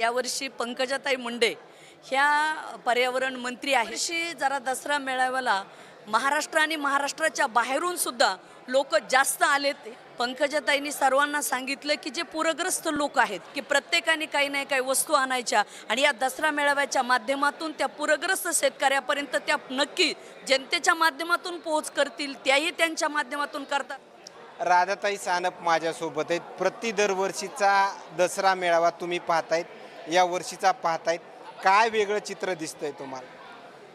यावर्षी पंकजाताई मुंडे ह्या पर्यावरण मंत्री आहे अशी जरा दसरा मेळाव्याला महाराष्ट्र आणि महाराष्ट्राच्या बाहेरून सुद्धा लोक जास्त आलेत. पंकजाताईंनी सर्वांना सांगितलं की जे पूरग्रस्त लोक आहेत की प्रत्येकाने काही नाही काही वस्तू आणायच्या आणि या दसरा मेळाव्याच्या माध्यमातून त्या पूरग्रस्त शेतकऱ्यापर्यंत त्या नक्की जनतेच्या माध्यमातून पोहोच करतील त्याही त्यांच्या माध्यमातून करतात. राधाताई सानप माझ्यासोबत आहेत. प्रति दरवर्षीचा दसरा मेळावा तुम्ही पाहतायत या वर्षीचा पाहतायत. काय वेगळं चित्र दिसतंय तुम्हाला?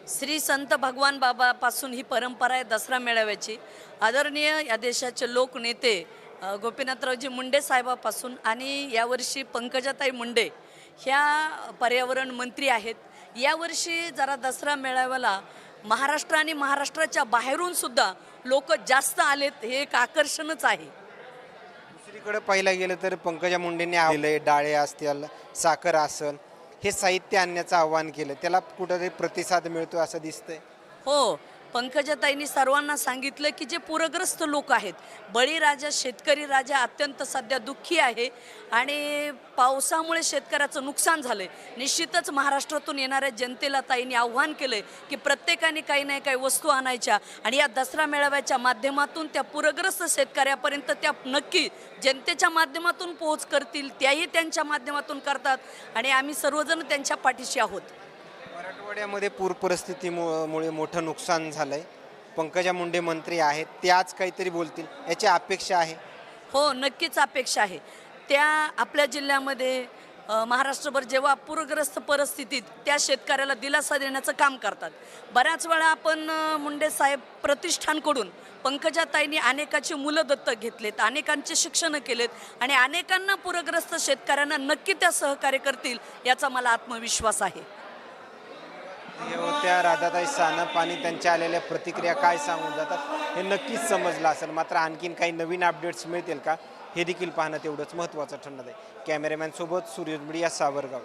श्री संत भगवान बाबापासून ही परंपरा आहे दसरा मेळाव्याची. आदरणीय या देशाचे लोकनेते गोपीनाथरावजी मुंडे साहेबापासून आणि यावर्षी पंकजाताई मुंडे ह्या पर्यावरण मंत्री आहेत. यावर्षी जरा दसरा मेळाव्याला महाराष्ट्र आणि महाराष्ट्राच्या बाहेरून सुद्धा लोक जास्त आलेत हे एक आकर्षणच आहे. दुसरीकडे पाहिलं गेलं तर पंकजा मुंडेंनी आलेलं डाळे असतील साखर असल हे साहित्य आणण्याचं आव्हान केलं. त्याला कुठंतरी प्रतिसाद मिळतो असं दिसतंय. हो पंकजाताईंनी सर्वांना सांगितलं की जे पूरग्रस्त लोक आहेत बळीराजा शेतकरी राजा अत्यंत सध्या दुःखी आहे आणि पावसामुळे शेतकऱ्याचं नुकसान झालंय. निश्चितच महाराष्ट्रातून येणाऱ्या जनतेला ताईंनी आव्हान केलंय की प्रत्येकाने काही नाही काही वस्तू आणायच्या आणि या दसरा मेळाव्याच्या माध्यमातून त्या पूरग्रस्त शेतकऱ्यापर्यंत त्या नक्की जनतेच्या माध्यमातून पोहोच करतील त्याही त्यांच्या माध्यमातून करतात आणि आम्ही सर्वजण त्यांच्या पाठीशी आहोत. मराठवाड्यामध्ये पूर परिस्थितीमुळे मोठं नुकसान झालंय. पंकजा मुंडे मंत्री आहेत ते आज काहीतरी बोलतील. याची अपेक्षा आहे? हो नक्कीच अपेक्षा आहे. त्या आपल्या जिल्ह्यामध्ये महाराष्ट्रभर जेव्हा पूरग्रस्त परिस्थितीत त्या शेतकऱ्याला दिलासा देण्याचं काम करतात. बऱ्याच वेळा आपण मुंडे साहेब प्रतिष्ठानकडून पंकजाताईंनी अनेकाची मुलं दत्तक घेतलेत अनेकांचे शिक्षण केलेत आणि अनेकांना पूरग्रस्त शेतकऱ्यांना नक्की त्या सहकार्य करतील याचा मला आत्मविश्वास आहे. त्या राधाताई सानप आणि त्यांच्या आलेल्या प्रतिक्रिया काय सांगून जातात हे नक्कीच समजलं असेल. मात्र आणखीन काही नवीन अपडेट्स मिळतील का हे देखील पाहणं तेवढंच महत्त्वाचं ठरणार आहे. कॅमेरामॅनसोबत सोबत सूर्य मीडिया सावरगाव.